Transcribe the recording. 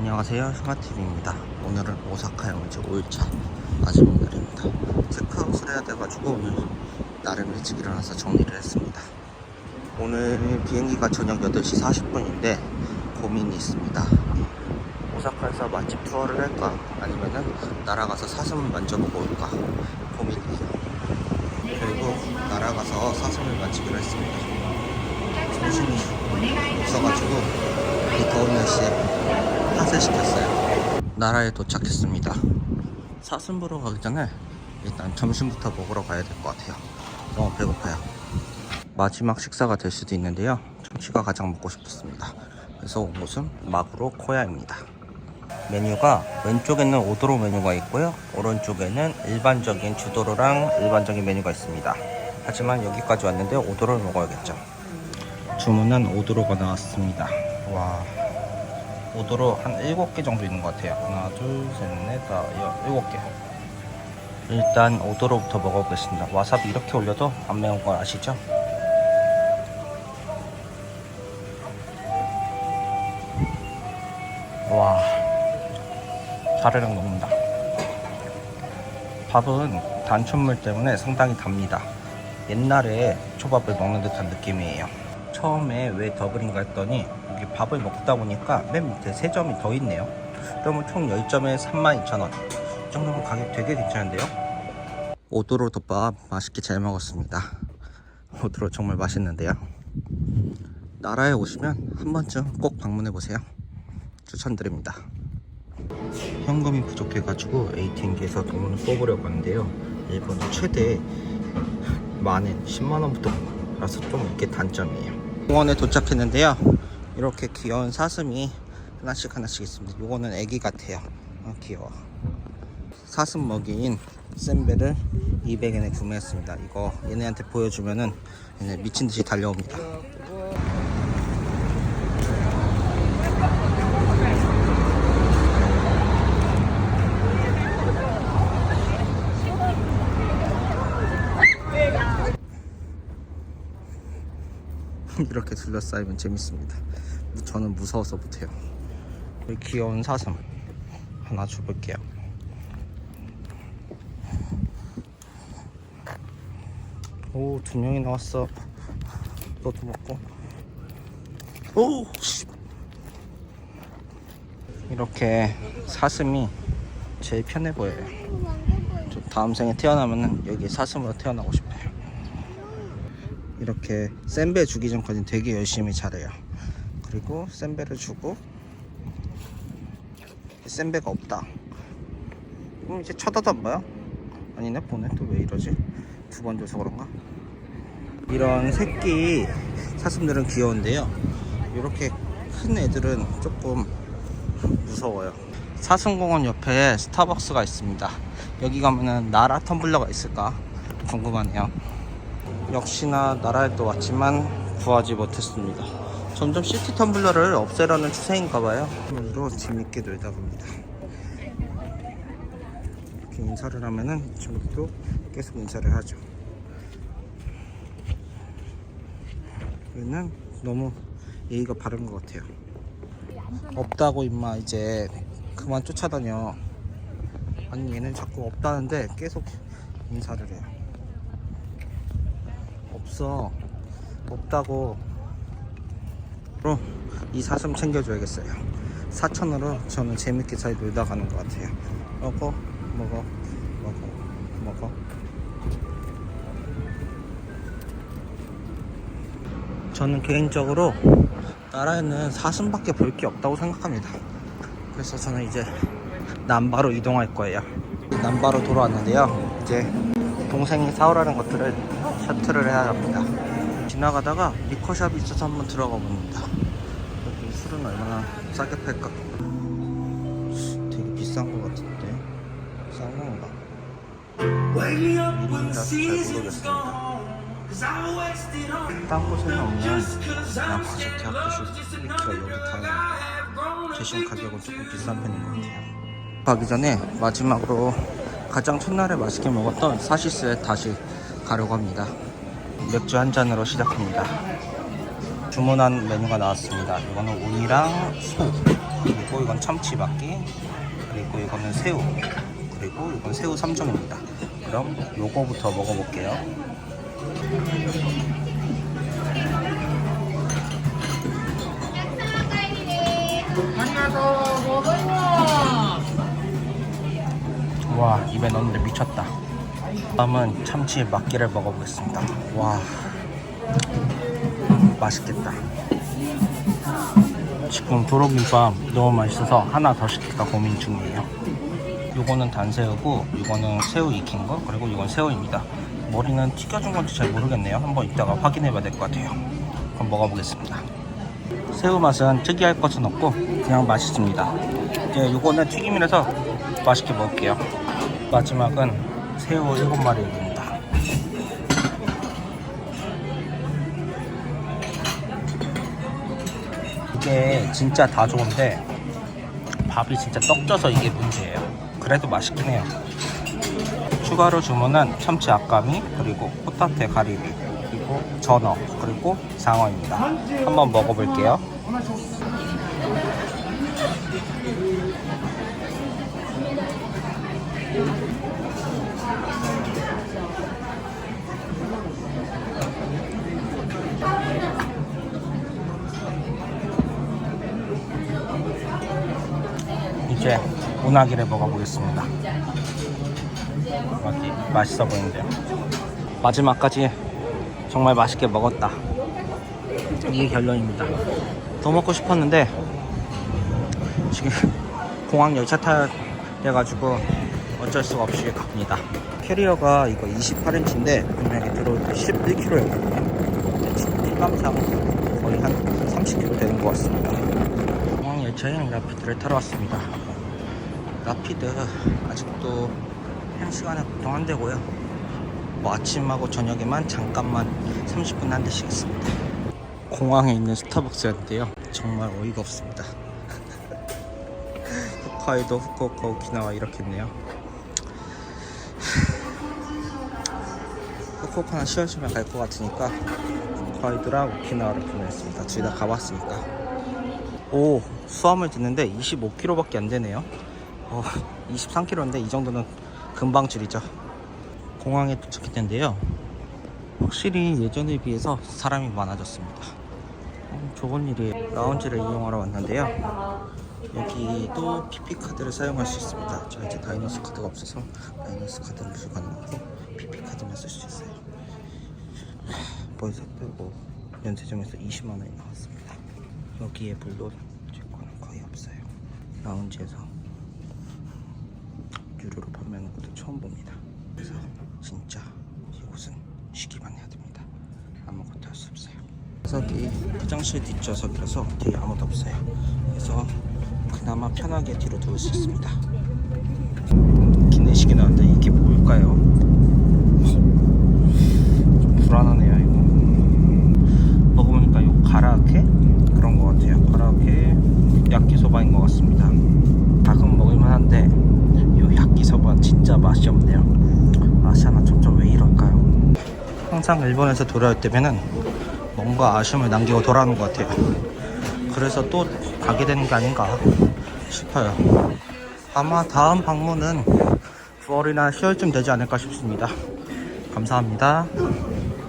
안녕하세요. 슈가TV입니다. 오늘은 오사카 영지 5일차 마지막 날입니다. 체크아웃을 해야 돼가지고 오늘 나름 일찍 일어나서 정리를 했습니다. 오늘 비행기가 저녁 8시 40분인데 고민이 있습니다. 오사카에서 맛집 투어를 할까? 아니면은 날아가서 사슴을 만져보고 올까? 고민이에요. 그리고 날아가서 사슴을 만지기로 했습니다. 정신이 없어가지고 이 더운 날씨에 탓을 시켰어요. 나라에 도착했습니다. 사슴 보러 가기 전에 일단 점심부터 먹으러 가야 될 것 같아요. 너무 배고파요. 마지막 식사가 될 수도 있는데요. 참치가 가장 먹고 싶었습니다. 그래서 온 곳은 마구로 코야입니다. 메뉴가 왼쪽에는 오도로 메뉴가 있고요. 오른쪽에는 일반적인 주도로랑 일반적인 메뉴가 있습니다. 하지만 여기까지 왔는데 오도로를 먹어야겠죠. 주문은 오도로가 나왔습니다. 와. 오도로 한 7개 정도 있는 것 같아요. 하나, 둘, 셋, 넷, 다, 여, 7개. 일단 오도로부터 먹어보겠습니다. 와사비 이렇게 올려도 안 매운 거 아시죠? 와. 자르륵 녹는다. 밥은 단촛물 때문에 상당히 답니다. 옛날에 초밥을 먹는 듯한 느낌이에요. 처음에 왜 더블인가 했더니 여기 밥을 먹다 보니까 맨 밑에 3점이 더 있네요. 그러면 총 10점에 32,000원. 이 정도면 가격 되게 괜찮은데요? 오도로 덮밥 맛있게 잘 먹었습니다. 오도로 정말 맛있는데요. 나라에 오시면 한 번쯤 꼭 방문해 보세요. 추천드립니다. 현금이 부족해가지고 ATM기에서 돈을 뽑으려고 하는데요. 일본 최대 만엔 10만원부터 라서 좀 이게 단점이에요. 공원에 도착했는데요. 이렇게 귀여운 사슴이 하나씩 하나씩 있습니다. 요거는 애기 같아요. 아, 귀여워. 사슴 먹이인 샌베를 200엔에 구매했습니다. 이거 얘네한테 보여주면은 얘네 미친 듯이 달려옵니다. 이렇게 둘러싸이면 재밌습니다. 저는 무서워서 못해요. 여기 귀여운 사슴 하나 줘볼게요. 오, 두 명이 나왔어. 너도 먹고. 오, 씨. 이렇게 사슴이 제일 편해 보여요. 저 다음 생에 태어나면은 여기 사슴으로 태어나고 싶어요. 이렇게 센베 주기 전까지는 되게 열심히 잘해요. 그리고 센베를 주고 센베가 없다. 그럼 이제 쳐다도 안 봐요? 아니네 보네 또 왜 이러지? 두 번 줘서 그런가? 이런 새끼 사슴들은 귀여운데요. 이렇게 큰 애들은 조금 무서워요. 사슴공원 옆에 스타벅스가 있습니다. 여기 가면은 나라 텀블러가 있을까 궁금하네요. 역시나 나라에 또 왔지만 구하지 못했습니다. 점점 시티 텀블러를 없애려는 추세인가봐요. 오늘도 재밌게 놀다 봅니다. 이렇게 인사를 하면은 이 친구들도 계속 인사를 하죠. 얘는 너무 예의가 바른 것 같아요. 없다고 임마 이제 그만 쫓아다녀. 아니 얘는 자꾸 없다는데 계속 인사를 해요. 없어. 없다고. 이 사슴 챙겨줘야겠어요. 4천으로 저는 재밌게 잘 놀다 가는 것 같아요. 먹어 먹어 먹어 먹어. 저는 개인적으로 나라에는 사슴밖에 볼 게 없다고 생각합니다. 그래서 저는 이제 남바로 이동할 거예요. 남바로 돌아왔는데요. 이제 동생이 사오라는 것들을 셔틀을 해야 합니다. 지나가다가 리커샵이 있어서 한번 들어가 봅니다. 여기 술은 얼마나 싸게 팔까? 되게 비싼 것 같은데 싼 건가? 이름이라서 잘 모르겠습니다. 딴 곳에는 없는 그냥 바제트 학교 슈스피크가 여기 다 있는데 제시한 가격은 조금 비싼 편인 것 같아요. 가기 전에 마지막으로 가장 첫날에 맛있게 먹었던 사시스에 다시 가려고 합니다. 맥주 한 잔으로 시작합니다. 주문한 메뉴가 나왔습니다. 이거는 우니랑 소 그리고 이건 참치밖에 그리고 이거는 새우 그리고 이건 새우 3종입니다 그럼 요거부터 먹어볼게요 와 입에 넣는데 미쳤다 다음은 참치 막기를 먹어보겠습니다. 와 맛있겠다. 지금 도로김밥 너무 맛있어서 하나 더 시킬까 고민 중이에요. 요거는 단새우고 이거는 새우 익힌 거 그리고 이건 새우입니다. 머리는 튀겨준 건지 잘 모르겠네요. 한번 이따가 확인해 봐야 될 것 같아요. 그럼 먹어보겠습니다. 새우 맛은 특이할 것은 없고 그냥 맛있습니다. 이제 요거는 튀김이라서 맛있게 먹을게요. 마지막은 새우 7마리 입니다 이게 진짜 다 좋은데 밥이 진짜 떡져서 이게 문제예요. 그래도 맛있긴 해요. 추가로 주문한 참치 앞가미 그리고 호타테 가리비 그리고 전어 그리고 상어입니다. 한번 먹어볼게요 이제 운하기를 먹어보겠습니다. 맛있어 보이는데요. 마지막까지 정말 맛있게 먹었다. 이게 결론입니다. 더 먹고 싶었는데 지금 공항 열차 타야 돼가지고 어쩔 수가 없이 갑니다. 캐리어가 이거 28인치인데 분명히 들어올 때 11kg였거든요. 뒷감상 거의 한 30kg 되는 것 같습니다. 공항 열차인 라피드를 타러 왔습니다. 라피드 아직도 1시간에 보통 한 대고요. 뭐 아침하고 저녁에만 잠깐만 30분 한 대씩 있습니다. 공항에 있는 스타벅스였는데요. 정말 어이가 없습니다. 홋카이도, 후쿠오카, 오키나와 이렇게 있네요. 후쿠오카는 10월 쯤에 갈 것 같으니까 홋카이도랑 오키나와를 보냈습니다. 둘 다 가봤으니까. 오 수화물 듣는데 25km밖에 안 되네요 어, 23km인데 이 정도는 금방 줄이죠. 공항에 도착했는데요. 확실히 예전에 비해서 사람이 많아졌습니다. 어, 좋은 일이 라운지를 이용하러 왔는데요. 여기도 PP카드를 사용할 수 있습니다. 저 이제 다이너스 카드가 없어서 다이너스 카드를 불가능하고 PP카드만 쓸 수 있어요. 벌써 빼고 면세점에서 20만원이 나왔습니다. 여기에 물론 제 거는 거의 없어요. 라운지에서 유료로 판매하는 것도 처음 봅니다. 그래서 진짜 이곳은 쉬기만 해야 됩니다. 아무것도 할 수 없어요. 좌석이 화장실 뒷좌석이라서 뒤에 아무도 없어요. 그래서 그나마 편하게 뒤로 누울 수 있습니다. 기내식이 나왔는데 이게 뭘까요? 좀 불안하네요 이거. 먹어보니까 요 가라아케 그런 것 같아요. 가라아케 야끼소바인 것 같습니다. 가끔 먹을만 한데 요 야끼소바는 진짜 맛이 없네요. 아시아나 점점 왜 이럴까요? 항상 일본에서 돌아올 때면은 뭔가 아쉬움을 남기고 돌아오는 것 같아요. 그래서 또 가게 되는 게 아닌가 싶어요. 아마 다음 방문은 9월이나 10월쯤 되지 않을까 싶습니다. 감사합니다.